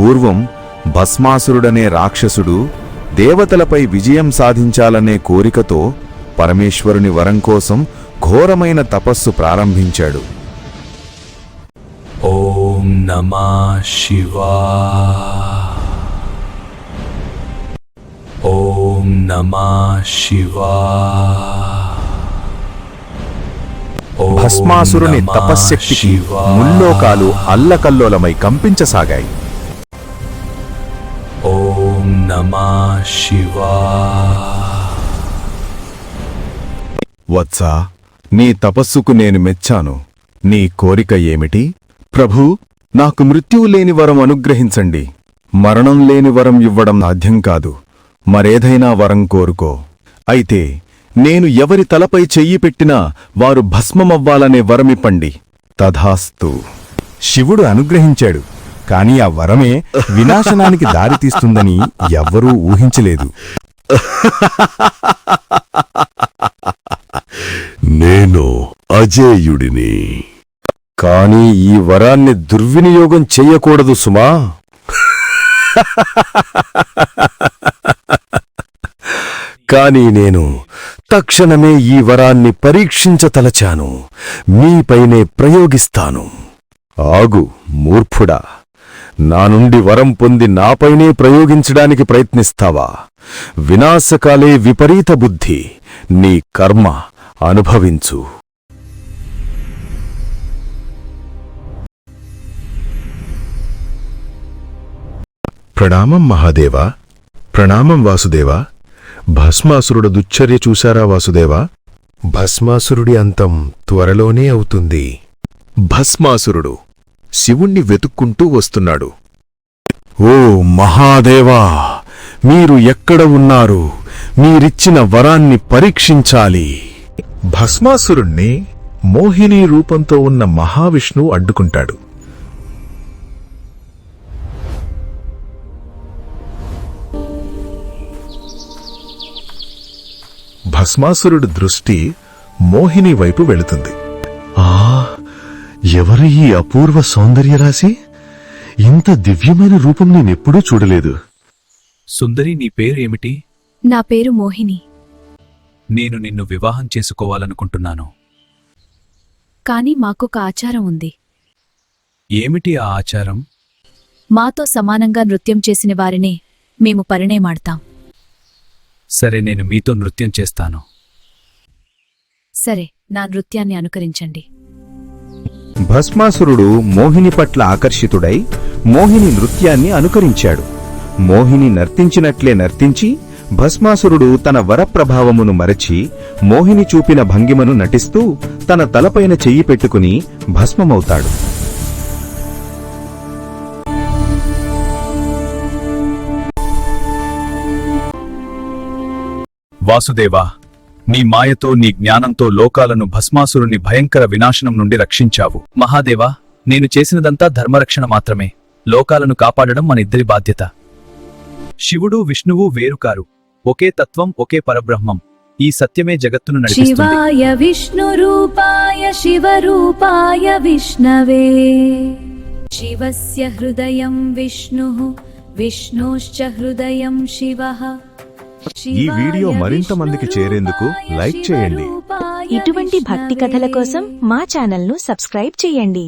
పూర్వం భస్మాసురుడనే రాక్షసుడు దేవతలపై విజయం సాధించాలనే కోరికతో పరమేశ్వరుని వరం కోసం ఘోరమైన తపస్సు ప్రారంభించాడు. ఓం నమా శివా. ఓం నమా శివా. భస్మాసురుని తపశ్శక్తికి. ముల్లోకాలు అల్లకల్లోలమై కంపించసాగాయి. నమా శివా. వత్సా నీ తపస్సుకు నేను మెచ్చాను. నీ కోరిక ఏమిటి? ప్రభూ నాకు మృత్యువు లేని వరం అనుగ్రహించండి. మరణం లేని వరం ఇవ్వడం సాధ్యం కాదు. మరేదైనా వరం కోరుకో. అయితే నేను ఎవరి తలపై చెయ్యి పెట్టినా వారు భస్మమవ్వాలనే వరమిప్పండి. తథాస్తు. శివుడు అనుగ్రహించాడు. కాని ఆ వరమే వినాశనానికి దారితీస్తుందని ఎవ్వరూ ఊహించలేదు. నేను అజేయుడిని. కాని ఈ వరాన్ని దుర్వినియోగం చెయ్యకూడదు సుమా. కాని నేను తక్షణమే ఈ వరాన్ని పరీక్షించతలచాను. మీపైనే ప్రయోగిస్తాను. ఆగు మూర్ఖుడా. నా నుండి వరం పొంది నాపైనే ప్రయోగించడానికి ప్రయత్నిస్తావా? వినాశకాలే విపరీత బుద్ధి నీ కర్మ అనుభవించు. ప్రణామం మహాదేవా ప్రణామం వాసుదేవా భస్మాసురుడు దుశ్చర్య చూశారా వాసుదేవా? భస్మాసురుడి అంతం త్వరలోనే అవుతుంది. భస్మాసురుడు శివుణ్ణి వెతుక్కుంటూ వస్తున్నాడు. ఓ మహాదేవా మీరు ఎక్కడ ఉన్నారు? మీరిచ్చిన వరాన్ని పరీక్షించాలి. భస్మాసురుణ్ణి మోహిని రూపంతో ఉన్న మహావిష్ణువు అడ్డుకుంటాడు. భస్మాసురుడి దృష్టి మోహిని వైపు వెళుతుంది. ఎవరు ఈ అపూర్వ సౌందర్యరాశి? ఇంత దివ్యమైన రూపం నేనెప్పుడూ చూడలేదు. సుందరి నీ పేరు ఏమిటి నా పేరు మోహిని. నేను నిన్ను వివాహం చేసుకోవాలనుకుంటున్నాను. కాని మాకొక ఆచారం ఉంది. ఏమిటి ఆ ఆచారం? మాతో సమానంగా నృత్యం చేసిన వారినే మేము పరిణయమాడతాం. సరే నేను మీతో నృత్యం చేస్తాను. సరే నా నృత్యాన్ని అనుకరించండి. భస్మాసురుడు మోహిని పట్ల ఆకర్షితుడై మోహిని నృత్యాన్ని అనుకరించాడు. మోహిని నర్తించినట్లే నర్తించి భస్మాసురుడు తన వరప్రభావమును మరచి మోహిని చూపిన భంగిమను నటిస్తూ తన తలపైన చెయ్యి పెట్టుకుని భస్మమవుతాడు. వాసుదేవా నీ మాయతో నీ జ్ఞానంతో లోకాలను భస్మాసురుని భయంకర వినాశనం నుండి రక్షించావు. మహాదేవా నేను చేసినదంతా ధర్మరక్షణ మాత్రమే. లోకాలను కాపాడడం మన ఇద్దరి బాధ్యత. శివుడు విష్ణువు వేరుకారు. ఒకే తత్వం ఒకే పరబ్రహ్మం. ఈ సత్యమే జగత్తును నడిపిస్తుంది. శివాయ విష్ణురూపాయ శివరూపాయ విష్ణవే. శివస్య హృదయం విష్ణు విష్ణోశ్చ హృదయం శివ. ఈ వీడియో మరింత మందికి చేరేందుకు లైక్ చేయండి. ఇటువంటి భక్తి కథల కోసం మా ఛానల్ను సబ్స్క్రైబ్ చేయండి